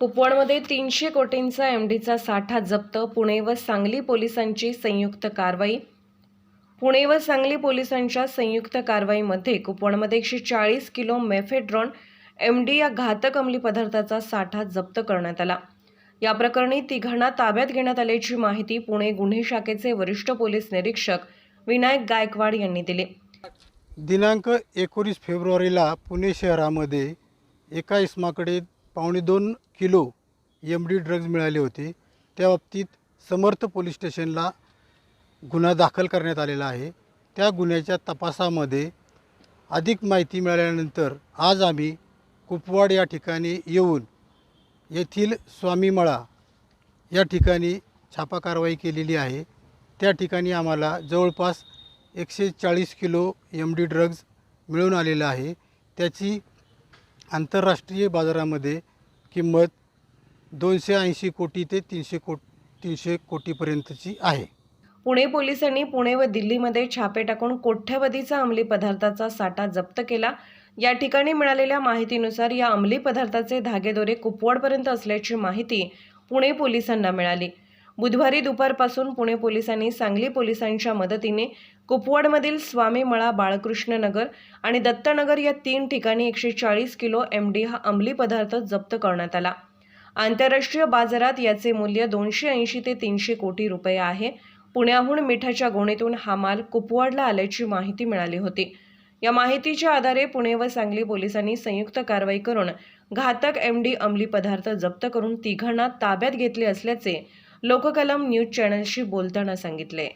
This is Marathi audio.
कुपवाडमध्ये तीनशे कोटींचा एम डीचा साठा जप्त पुणे व सांगली पोलिसांची संयुक्त कारवाई. पुणे व सांगली पोलिसांच्या संयुक्त कारवाईमध्ये कुपवाडमध्ये एकशे चाळीस किलो मेफेड्रॉन एम डी या घातक अंमली पदार्थाचा साठा जप्त करण्यात आला. या प्रकरणी तिघांना ताब्यात घेण्यात आल्याची माहिती पुणे गुन्हे शाखेचे वरिष्ठ पोलीस निरीक्षक विनायक गायकवाड यांनी दिली. दिनांक एकोणीस फेब्रुवारीला पुणे शहरामध्ये एका इसमाकडे पावणे दोन किलो एम डी ड्रग्ज मिळाले होते. त्या बाबतीत समर्थ पोलीस स्टेशनला गुन्हा दाखल करण्यात आलेला आहे. त्या गुन्ह्याच्या तपासामध्ये अधिक माहिती मिळाल्यानंतर आज आम्ही कुपवाड या ठिकाणी येऊन येथील स्वामीमळा या ठिकाणी छापा कारवाई केलेली आहे. त्या ठिकाणी आम्हाला जवळपास एकशे चाळीस किलो एम डी ड्रग्ज मिळून आलेलं आहे. त्याची आंतरराष्ट्रीय बाजारामध्ये किंमत दोनशे ऐंशी कोटी ते तीनशे को तीनशे कोटीपर्यंतची आहे. पुणे पोलिसांनी पुणे व दिल्लीमध्ये छापे टाकून कोट्यवधीचा अंमली पदार्थाचा साठा जप्त केला. या ठिकाणी मिळालेल्या माहितीनुसार या अंमली पदार्थाचे धागेदोरे कुपवाडपर्यंत असल्याची माहिती पुणे पोलिसांना मिळाली. बुधवारी दुपारपासून पुणे पोलिसांनी सांगली पोलिसांच्या मदतीने कुपवाडमधील स्वामीमळा बाळकृष्णनगर आणि दत्तनगर या तीन ठिकाणी एकशे चाळीस किलो एम डी हा अंमली पदार्थ जप्त करण्यात आला. आंतरराष्ट्रीय बाजारात याचे मूल्य दोनशे ऐंशी ते तीनशे कोटी रुपये आहे. पुण्याहून मिठाच्या गोणीतून हा माल कुपवाडला आल्याची माहिती मिळाली होती. या माहितीच्या आधारे पुणे व सांगली पोलिसांनी संयुक्त कारवाई करून घातक एम डी अंमली पदार्थ जप्त करून तिघांना ताब्यात घेतले असल्याचे लोककलम न्यूज चॅनलशी बोलताना सांगितले.